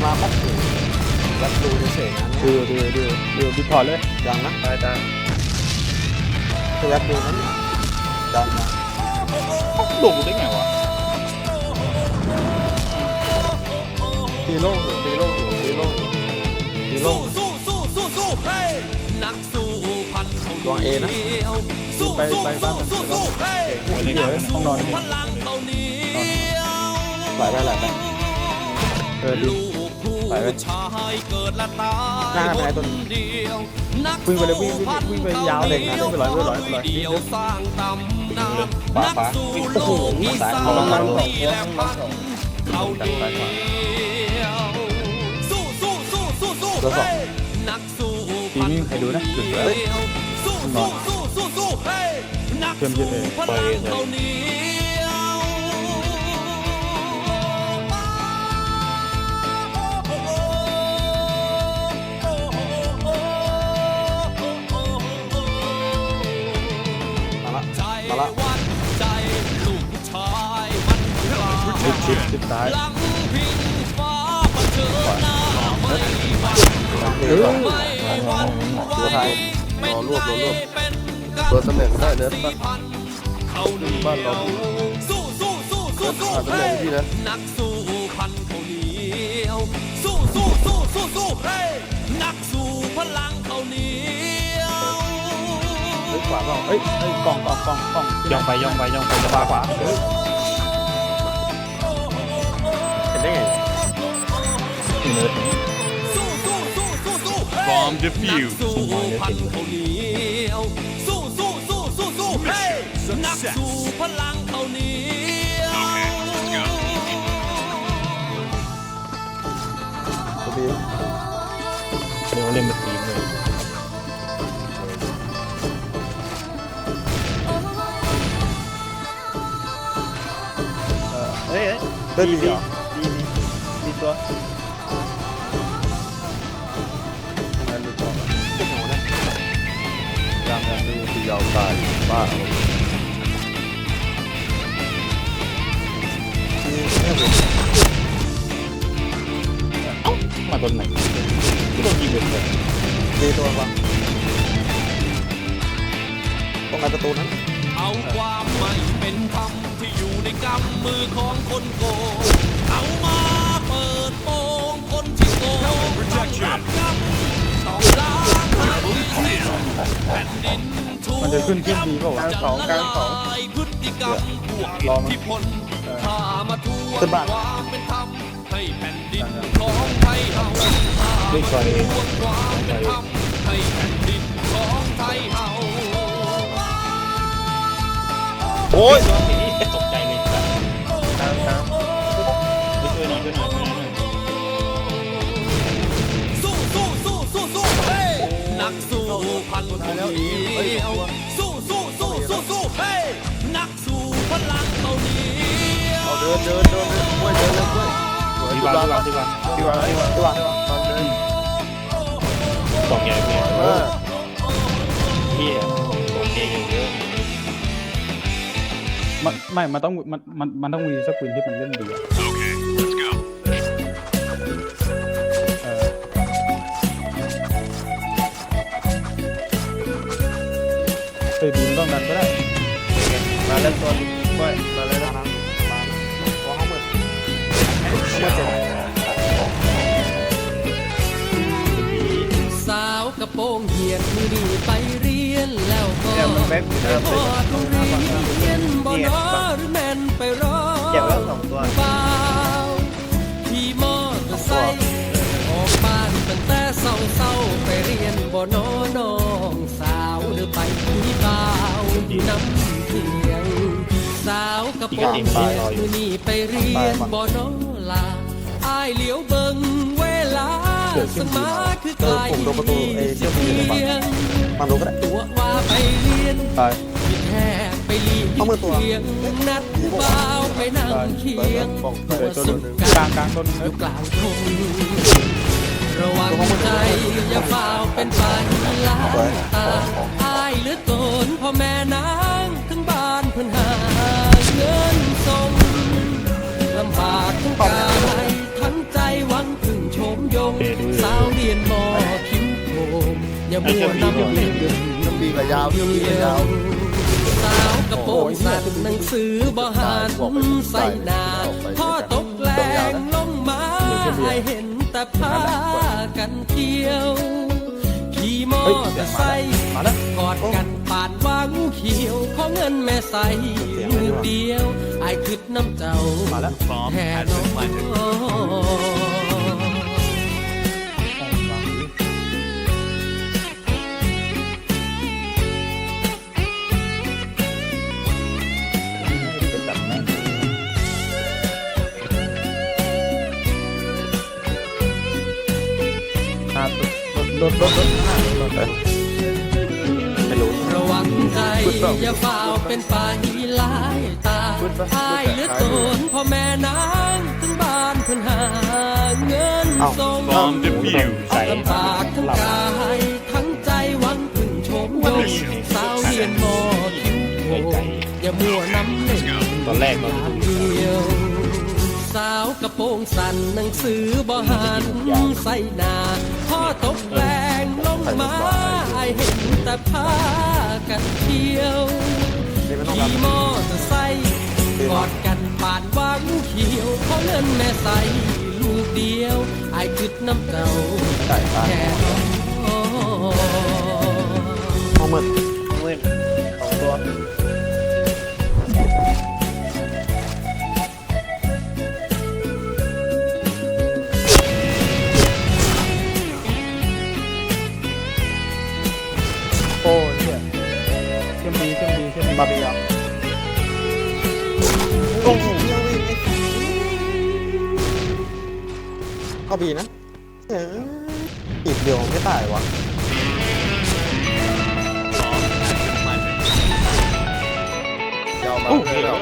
มีมาปั๊บรับดูเฉยๆนะดูดูดูดูพี่พอร์ตเลยยังนะได้ได้คือรับดูนั้นยังนะหลงได้ไงวะตีโล่งอยู่ตีโล่งอยู่ตีโล่งอยู่ตีโล่สู้สู้สู้สู้เฮ้นักสู้พันเขาวงเอนะสู้ไปไปบ้านสู้สู้เฮ้ยเดี๋ยวห้องนอนนี่พลังเขาเหนียไหลไปไหลไปเออดีลู ผู้ไปไหมชายเกิดละตาหน้ายไปไหนตัวคนเดียวนักวิ่งไปเลยวิ่งวิ่งสู้พันวิ่งไปเขายาวเลยนะวิ่งไปร้อยวิ่งไปร้อยวิ่งไปร้อยเดียวสร้างตำนานขวานักสู้โลกอีสานเอาลงมาลงมานี่แหละพันเขาเดียวสู้สู้สู้สู้สู้วสองเฮ้ยนักสู้ทีพันนี้ใครดูนะจุดเดียวสู้สู้สู้สู้สู้เฮ้ยนักเชื่อมยึสู้ดเองพลังเขาเหนียว ละใจมาละวัดใจลูกผู้ชายมันกล้าชิดชิดชิดซ้ายหลังพิงฟ้าเผชิญหน้าไม่หวั่นเออไม่หวั่นไหวตัวไทยเป็นรอรวบรอรวบเป็นกันตัวตำแหน่งได้เนิร์ดปะพันเขาเหนียวบ้านเราสู้สู้สู้สู้สู้อ่าตำแหน่งพี่นะนักสู้ ฮ้ยเฮ้ยกล่องกล่องกล่องกล่องย่องไปย่องไปย่องไปขวาขวาเฮ้ยเห็นได้ไงนี่เลยสู้สู้สู้สู้สู้ Bomb นัก defused. สู้พันเขาเหนียวสู้สู้สู้สู้สู้เฮ้ยนักสู้พลังเขาเหนียวตัวดีเดี๋ยวเล่นเป็นทีมเลย เต้นดีเหรอดีดีดีตัวงานดูต่อเต้นหัวเนี่ยยางงานดูคือยาวตายบ้ามาตอนไหนที่ต้องยิงเลยดีตัวปะตรงไหนประตูนั้นเอาความไม่เป็นธรรมที่อยู่ใน กำมือของคนโกงเอามาเปิดโปงคนที่โกงต้องรับกรรมต้องล้างให้สิ้นแผ่นดินถูกมันจะขึ้นขึ้นดีเปล่าวะ จะละลายพฤติกรรมพวกอิทธิพลข้ามาทวงความเป็นธรรมให้แผ่นดินของไทยเฮาข้ามาทวงความเป็นธรรมให้แผ่นดินของไทยเฮาโอ้ย ตามตามช่วยหน่อยช่วยหน่อยช่วยหน่อยสู้สู้สู้สู้สู้เฮ้ยนักสู้พันคนเดียวสู้สู้สู้สู้สู้เฮ้ยนักสู้พลังเขาเหนียวเอาเดินเดินเดินช่วยเดินเลยช่วยที่วางที่วางที่วางที่วางที่วางที่วางตอนเดินกล่องใหญ่เนี่ยเออเฮียโอเคอย่างเยอะ มันไม่มันต้องมันมันมันต้องมีสักปืนที่มันเล่นดีอะเออเฮ้ยบีมต้องดันก็ได้มาแล้วตัวช่วย มาแล้วมานะนะมาขอห้องมืดห้องมืดเจ็ดสาวกระโปรงเหียนมือดีไป แล้วก็เนี่ยมันแบ็คอยู่หน้าพอนโรงเรียนบ่นอหรือแม่นไปรอเก็บแล้วสองตัวบ่าวขี่มอเตอร์ไซค์ออกบ้านตั้งแต่เศร้าเศร้าไปเรียนบ่นอน้องสาวหรือไปพี่บ่าวน้ำเทียงสาวกระโปรงเหียมือนี่ไปเรียนบ่นอลาอายเหลียวเบิ่งเวลาสมาคือไกลผมโดนประตูเอเชื่อมอยู่ใวางโดนก็ได้ตัวว่าไปเรียนไปแทกไปลีกเอามือตัวเฮียงนัดบ่าวไปนั่งเคียงบอกเปิตัวสุงกกลาลางกลางต้นอเอ้ยุกลางทงระวังใจอย่าเฝ้าเป็นปันลาตาอายหรือตนพ่อแม่นางทั้งบ้านเพิ่นหาเงินสมลำบากทั้งกายทั้งใจหวังถึงฉมยง สาวเรียนมอคิ้วโคมอย่ามัวน้ำเล่น กับยาว สาวกระโปรงสั้นหนังสือบ่หันใส่หนาพ่อตกแรงลงมาให้เห็นแต่พากันเที่ยว ขี่มอเตอร์ไซค์กอดกันปาดวังเขียวขอเงินแม่ใส่มือเดียวไอ้คิดน้ำเจ้าแท่น้อง รถรถรถรถรถรถไม่รู้ระวังใจอย่าฝ่าเป็นไปหลายตาอายหลือตนพ่อแม่นางถึงบ้านเพิ่นหาเงินส่งลำบากทั้งกายทั้งใจหวังพึ่งชมยงสาวเรียนมอคิวโทอย่ามัวน้ำหนึ่งตอนแรกมัน งสันหนังสือบ่หันใส่หน้าพ่อตกแรงลงมาให้เห็นแต่พากันเที่ยวขี่มอเตอร์ไซค์กอดกันปาดวังเขียวเพราะเงินแม่ใส่ลูกเดียวไอ้คิดน้ำเจ้าใส่าแค่ห้องมืดห้องมืดสองตัว เชื่อมบีเชื่อมบีเชื่อมบีบาร์บีครับโอ้โหเข้าบีนะเอออีกเดียวไม่ตายวะยาวมาโอ้เลยยเรา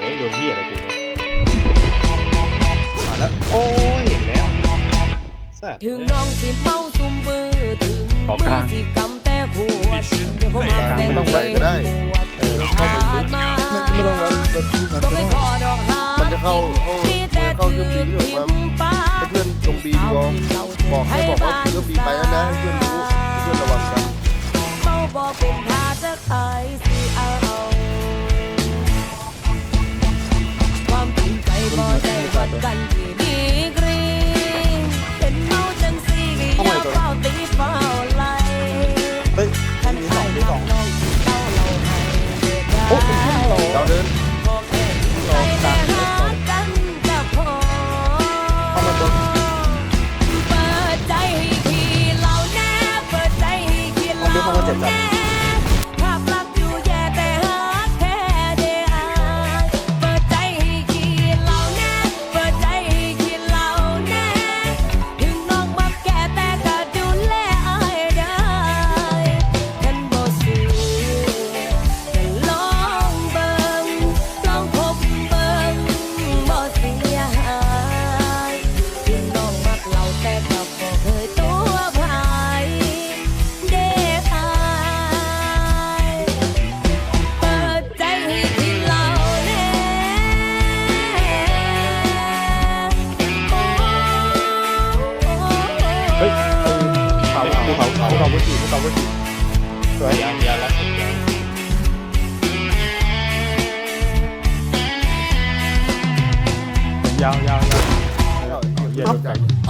เฮ้ยโดนเหี้ยอะไรกูมาแล้วโอ้ยเห็นแล้วแซ่บถึงน้องสิเมาซุมมือถึงออกมืกอลางสิกำ ไม่ต้องใส่ก็ได้เออผ่านมาไม่ต้องรับรถที่มันก็ไม่ขอดอกหามันจะเข้าเข้ามีแต่เข้าถืเชื่อมบีอหรือทิว่ามป้าให้เพื่อนตรงบีบอกบอกให้บอกว่าเชื่อมบีไปแล้วนะเพื่อนรู้เพื่อนระวังกันบอกเป็นทาจะขายสิเอาความจริงใจบ่ได้วัดกัน แภูเขาเขาเขาพื้นที่ภูเขาพื้นที่สวยยาวยาวแล้วยาวยาวยาวเย็นใจโอ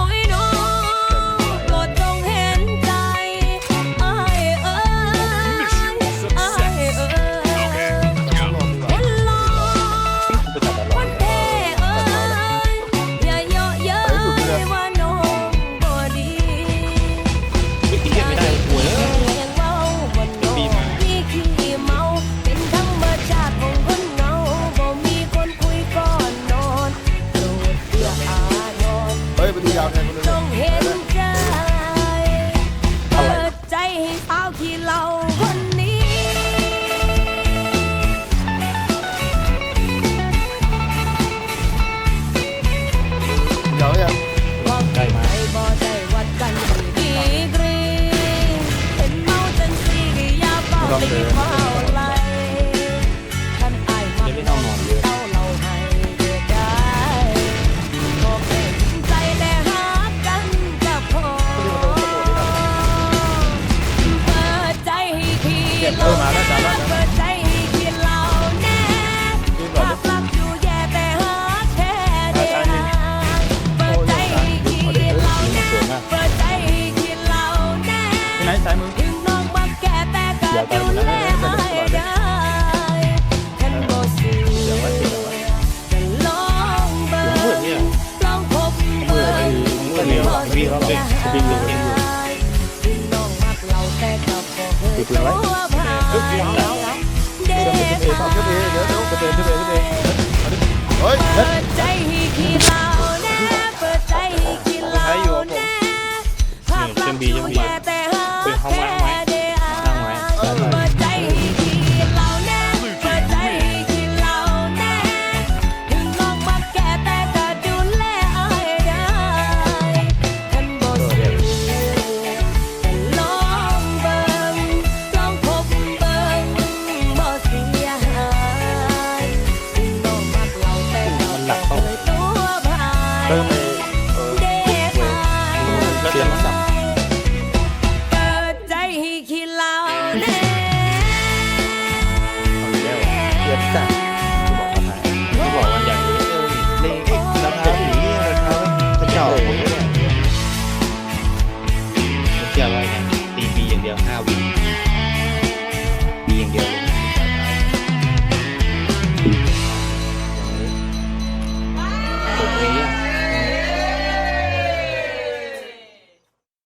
้ยน้อง ต้องเห็นใจ ยวตายหมดแล้วนะจะเล่นตลอดเลยเดี๋ยวว่าเสียงว่าเมื่อเนี่ยเมื่อไอ้เมื่อเนี่ยพี่เขาเป็นบินลงเองอยู่ติดแล้วไว้เฮ้ยเอาแล้วเดี๋ยวเดี๋ยวเดี๋ยวเดี๋ยวเดี๋ยวเดี๋ยวเดี๋ยว